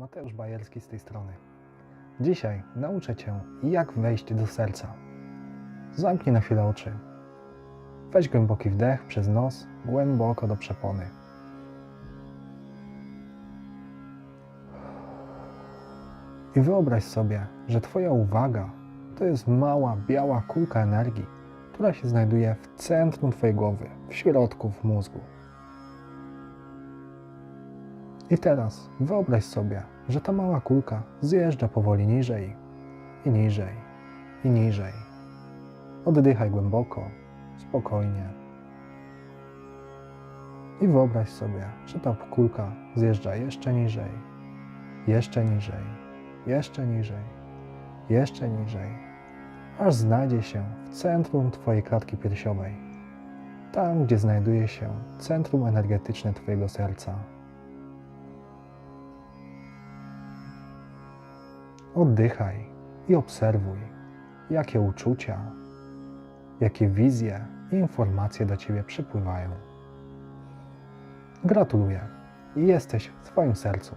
Mateusz Bajerski z tej strony. Dzisiaj nauczę Cię, jak wejść do serca. Zamknij na chwilę oczy. Weź głęboki wdech przez nos, głęboko do przepony. I wyobraź sobie, że Twoja uwaga to jest mała, biała kulka energii, która się znajduje w centrum Twojej głowy, w środku w mózgu. I teraz wyobraź sobie, że ta mała kulka zjeżdża powoli niżej i niżej i niżej. Oddychaj głęboko, spokojnie. I wyobraź sobie, że ta kulka zjeżdża jeszcze niżej, jeszcze niżej, jeszcze niżej, jeszcze niżej, aż znajdzie się w centrum Twojej klatki piersiowej, tam gdzie znajduje się centrum energetyczne Twojego serca. Oddychaj i obserwuj, jakie uczucia, jakie wizje i informacje do Ciebie przypływają. Gratuluję, jesteś w Twoim sercu.